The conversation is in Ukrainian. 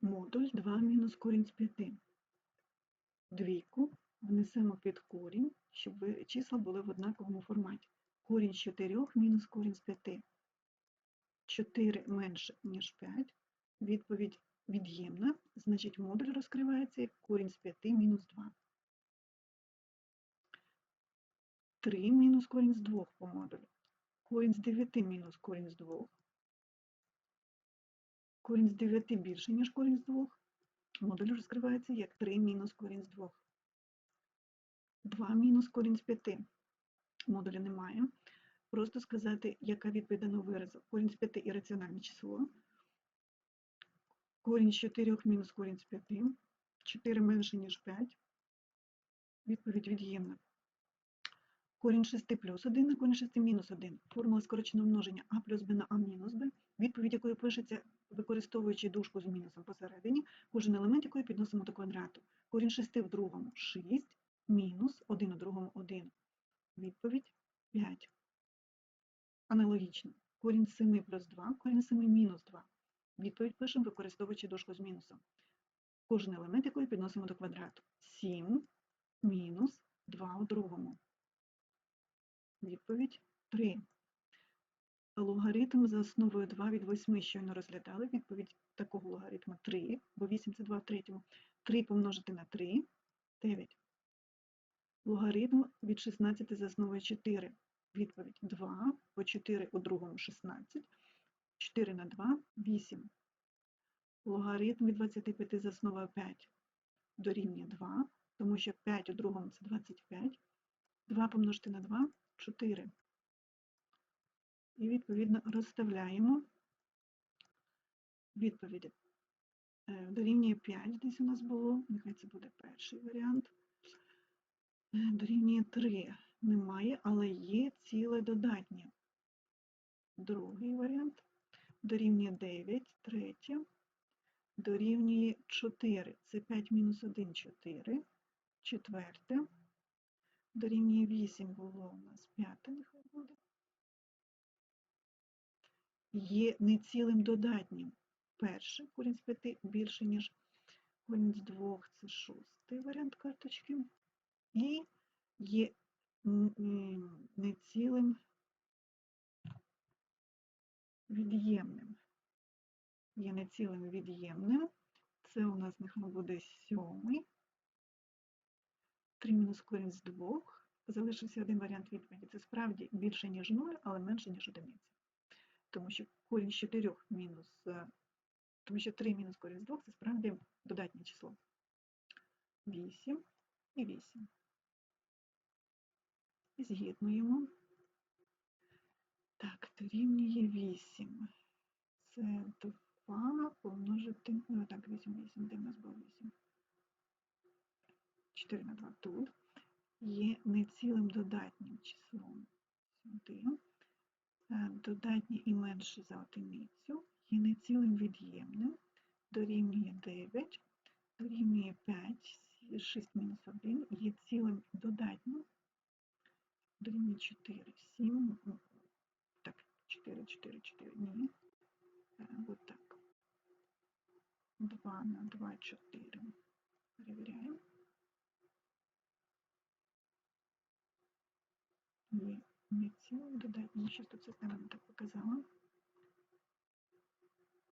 Модуль 2 мінус корінь з 5. Двійку внесемо під корінь, щоб числа були в однаковому форматі. Корінь з 4 мінус корінь з 5. 4 менше, ніж 5. Відповідь від'ємна, значить модуль розкривається як корінь з 5 мінус 2. 3 мінус корінь з 2 по модулю. Корінь з 9 мінус корінь з 2. Корінь з 9 більше, ніж корінь з 2. Модуль розкривається як 3 мінус корінь з 2. 2 мінус корінь з 5. Модуля немає. Просто сказати, яка відповідь даного виразу. Корінь з 5 – ірраціональне число. Корінь з 4 мінус корінь з 5. 4 менше, ніж 5. Відповідь від'ємна. Корінь 6 плюс 1 на корінь 6 мінус 1. Формула скороченого множення а плюс b на а мінус b, відповідь якої пишеться, використовуючи дужку з мінусом посередині, кожен елемент якої підносимо до квадрату. Корінь 6 в другому 6, мінус 1 у другому 1. Відповідь 5. Аналогічно. Корінь 7 плюс 2, корінь 7 мінус 2. Відповідь пишемо, використовуючи дужку з мінусом. Кожен елемент якої підносимо до квадрату. 7 мінус 2 у другому. Відповідь 3. Логаритм за основою 2 від 8 щойно розглядали. Відповідь такого логаритму 3, бо 8 це 2 в третьому. 3 помножити на 3 – 9. Логаритм від 16 за основою 4. Відповідь 2, по 4 у другому 16. 4 на 2 – 8. Логаритм від 25 за основою 5 дорівнює 2, тому що 5 у другому це 25. 2 помножити на 2 – 4. І, відповідно, розставляємо відповіді. Е, Дорівнює 5 десь у нас було, нехай це буде перший варіант. Е, Дорівнює 3 немає, але є ціле додатнє. Другий варіант. Дорівнює 9, третє. Дорівнює 4. Це 5 мінус 1, 4. Четверте. Дорівнює 8 було у нас п'яте, нехай буде. Є нецілим додатнім. Перше, корінь з 5 більше, ніж корінь з 2, це шостий варіант карточки. І є нецілим від'ємним. Є нецілим від'ємним. Це у нас нехай буде сьомий. 3 мінус корінь з 2. Залишився один варіант відповіді. Це справді більше, ніж 0, але менше, ніж одиниця. Тому що корінь з 4 мінус, е, тому що 3 мінус корінь з 2 це справді додатнє число. 8 і 8. І з'єднуємо. Так, дорівнює 8. Це 2 помножити, ну так, 8, 8, де в нас було 8? 4 на 2 тут. Є нецілим додатнім числом сюди. Е, Додатнє і менше за одиницю. Є нецілим від'ємним. Дорівнює 9. Дорівнює 5. 6 мінус 1. Є цілим додатнім. Дорівнює 4. 7. ну, Так, 4, 4, 4. Ні. Е, От так. 2 на 2, 4. Перевіряємо. Не цілим додатнім. сейчас тут система не так показала.